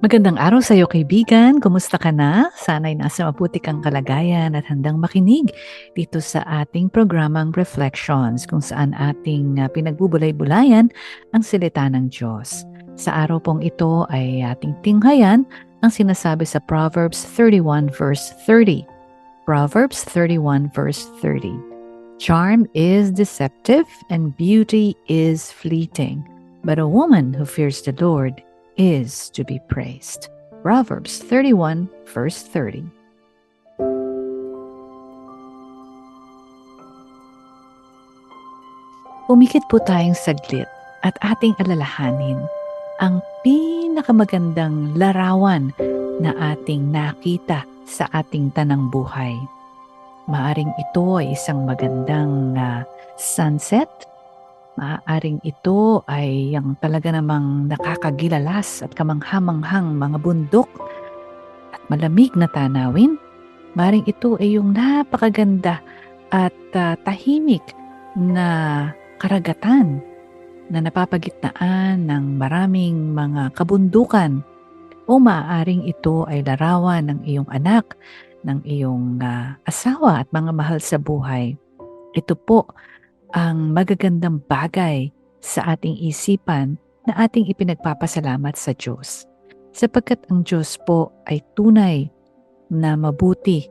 Magandang araw sa iyo kaibigan. Kumusta ka na? Sana'y nasa mabuti kang kalagayan at handang makinig dito sa ating programang Reflections kung saan ating uh, pinagbubulay-bulayan ang salita ng Diyos. Sa araw pong ito ay ating tinghayan ang sinasabi sa Proverbs 31 verse 30. Proverbs 31 verse 30. Charm is deceptive and beauty is fleeting, but a woman who fears the Lord is to be praised. Proverbs 31, verse 30. Umikit po tayong saglit at ating alalahanin ang pinakamagandang larawan na ating nakita sa ating tanang buhay. Maaring ito ay isang magandang uh, sunset Maaaring ito ay yung talaga namang nakakagilalas at kamanghamanghang mga bundok at malamig na tanawin. Maring ito ay yung napakaganda at uh, tahimik na karagatan na napapagitnaan ng maraming mga kabundukan o maaaring ito ay larawan ng iyong anak, ng iyong uh, asawa at mga mahal sa buhay. Ito po ang magagandang bagay sa ating isipan na ating ipinagpapasalamat sa Diyos. Sapagkat ang Diyos po ay tunay na mabuti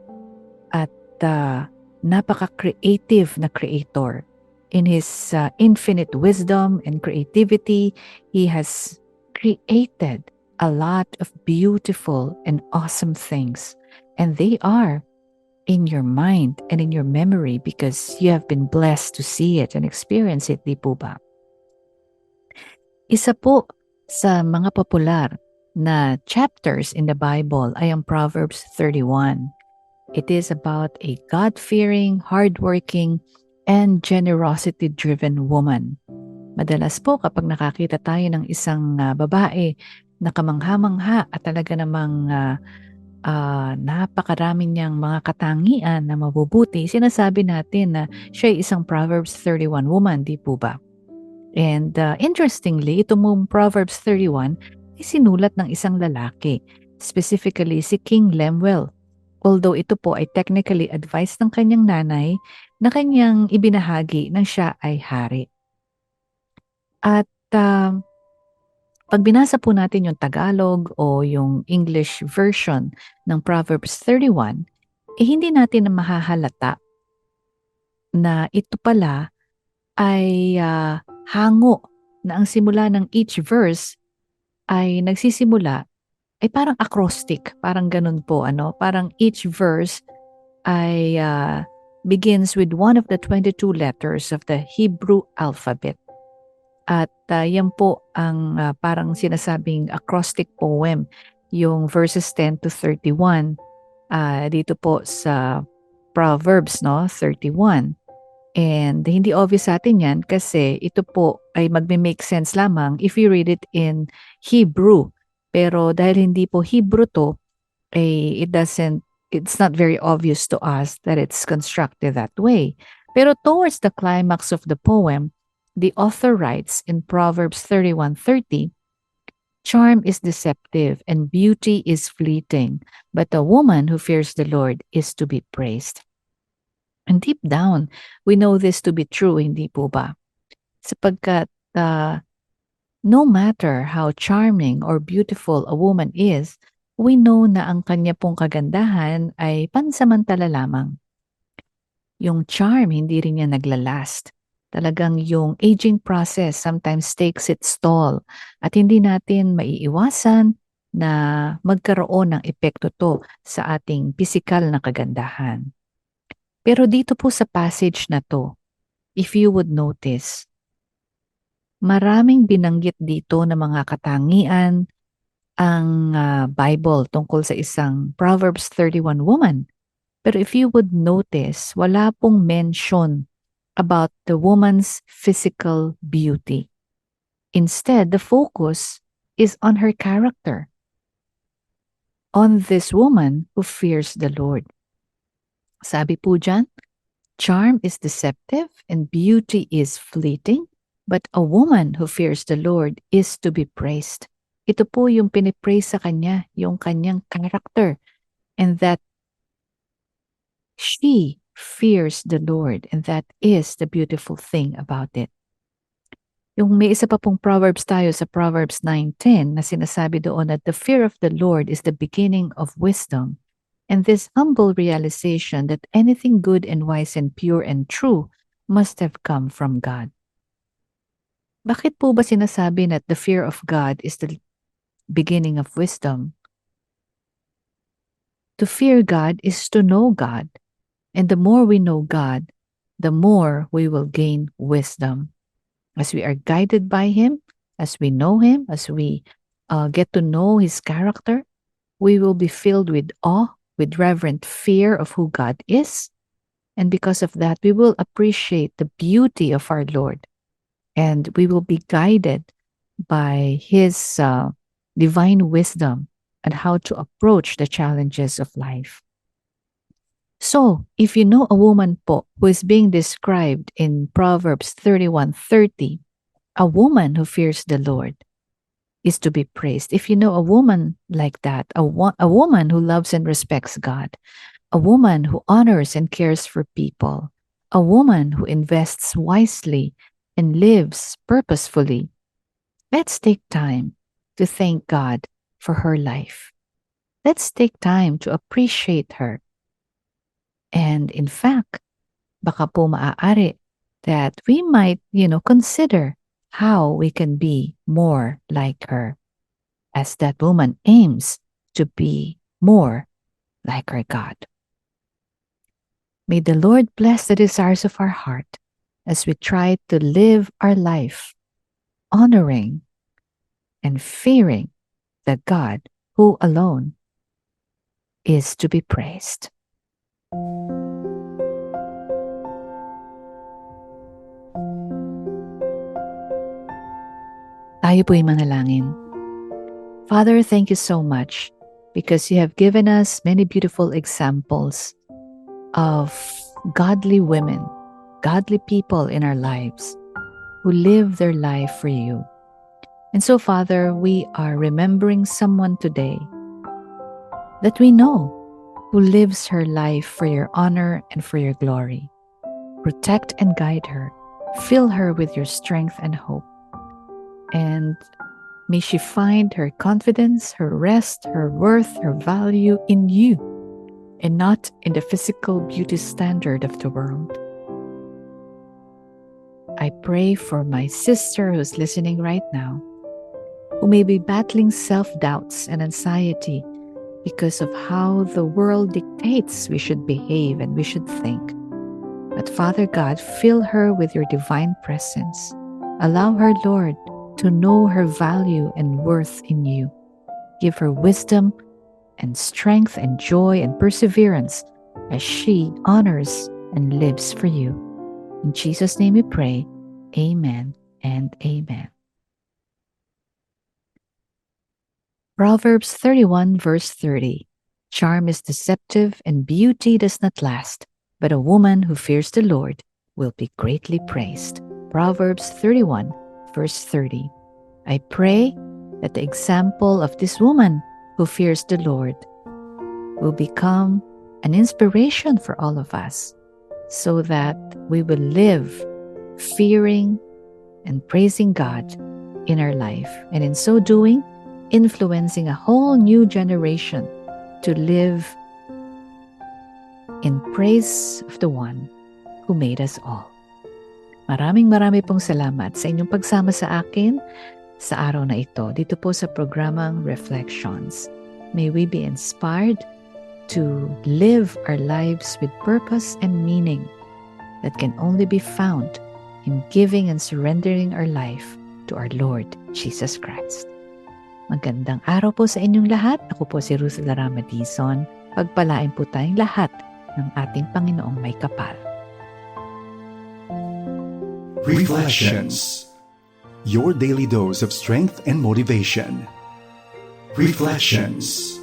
at uh, napaka-creative na creator. In His uh, infinite wisdom and creativity, He has created a lot of beautiful and awesome things. And they are in your mind and in your memory because you have been blessed to see it and experience it, di po ba? Isa po sa mga popular na chapters in the Bible ay ang Proverbs 31. It is about a God-fearing, hardworking, and generosity-driven woman. Madalas po kapag nakakita tayo ng isang uh, babae na kamangha-mangha at talaga namang uh, uh, napakarami niyang mga katangian na mabubuti, sinasabi natin na siya ay isang Proverbs 31 woman, di po ba? And uh, interestingly, ito mong Proverbs 31 ay sinulat ng isang lalaki, specifically si King Lemuel. Although ito po ay technically advice ng kanyang nanay na kanyang ibinahagi nang siya ay hari. At uh, pag binasa po natin yung Tagalog o yung English version ng Proverbs 31, eh hindi natin mahahalata na ito pala ay uh, hango na ang simula ng each verse ay nagsisimula ay parang acrostic, parang ganun po ano, parang each verse ay uh, begins with one of the 22 letters of the Hebrew alphabet. At uh, yan po ang uh, parang sinasabing acrostic poem, yung verses 10 to 31 uh, dito po sa Proverbs no 31. And hindi obvious sa atin yan kasi ito po ay magme-make sense lamang if you read it in Hebrew. Pero dahil hindi po Hebrew to, eh, it doesn't, it's not very obvious to us that it's constructed that way. Pero towards the climax of the poem, the author writes in Proverbs 31:30, Charm is deceptive and beauty is fleeting, but a woman who fears the Lord is to be praised. And deep down, we know this to be true, hindi po ba? Sapagkat uh, no matter how charming or beautiful a woman is, we know na ang kanya pong kagandahan ay pansamantala lamang. Yung charm, hindi rin niya naglalast talagang yung aging process sometimes takes its toll at hindi natin maiiwasan na magkaroon ng epekto to sa ating pisikal na kagandahan. Pero dito po sa passage na to, if you would notice, maraming binanggit dito na mga katangian ang uh, Bible tungkol sa isang Proverbs 31 woman. Pero if you would notice, wala pong mention about the woman's physical beauty. Instead, the focus is on her character, on this woman who fears the Lord. Sabi po dyan, charm is deceptive and beauty is fleeting, but a woman who fears the Lord is to be praised. Ito po yung pinipraise sa kanya, yung kanyang character, and that she fears the Lord, and that is the beautiful thing about it. Yung may isa pa pong Proverbs tayo sa Proverbs 9.10 na sinasabi doon that the fear of the Lord is the beginning of wisdom. And this humble realization that anything good and wise and pure and true must have come from God. Bakit po ba sinasabi that the fear of God is the beginning of wisdom? To fear God is to know God. And the more we know God, the more we will gain wisdom. As we are guided by Him, as we know Him, as we uh, get to know His character, we will be filled with awe, with reverent fear of who God is. And because of that, we will appreciate the beauty of our Lord. And we will be guided by His uh, divine wisdom and how to approach the challenges of life. So, if you know a woman po who is being described in Proverbs 31:30, a woman who fears the Lord is to be praised. If you know a woman like that, a, wo- a woman who loves and respects God, a woman who honors and cares for people, a woman who invests wisely and lives purposefully, let's take time to thank God for her life. Let's take time to appreciate her. And in fact, baka po maaari that we might, you know, consider how we can be more like her as that woman aims to be more like our God. May the Lord bless the desires of our heart as we try to live our life honoring and fearing the God who alone is to be praised. Tayo po'y manalangin. Father, thank you so much because you have given us many beautiful examples of godly women, godly people in our lives who live their life for you. And so, Father, we are remembering someone today that we know who lives her life for your honor and for your glory. Protect and guide her. Fill her with your strength and hope. And may she find her confidence, her rest, her worth, her value in you and not in the physical beauty standard of the world. I pray for my sister who's listening right now, who may be battling self doubts and anxiety because of how the world dictates we should behave and we should think. But Father God, fill her with your divine presence. Allow her, Lord, to know her value and worth in you. Give her wisdom and strength and joy and perseverance as she honors and lives for you. In Jesus' name we pray. Amen and amen. Proverbs 31, verse 30 Charm is deceptive and beauty does not last, but a woman who fears the Lord will be greatly praised. Proverbs 31, verse 30. I pray that the example of this woman who fears the Lord will become an inspiration for all of us so that we will live fearing and praising God in our life. And in so doing, influencing a whole new generation to live in praise of the one who made us all. Maraming marami pong salamat sa inyong pagsama sa akin sa araw na ito dito po sa programang Reflections. May we be inspired to live our lives with purpose and meaning that can only be found in giving and surrendering our life to our Lord Jesus Christ. Magandang araw po sa inyong lahat. Ako po si Ruth Larama Dizon. Pagpalain po tayong lahat ng ating Panginoong may kapal. Reflections. your daily dose of strength and motivation. Reflections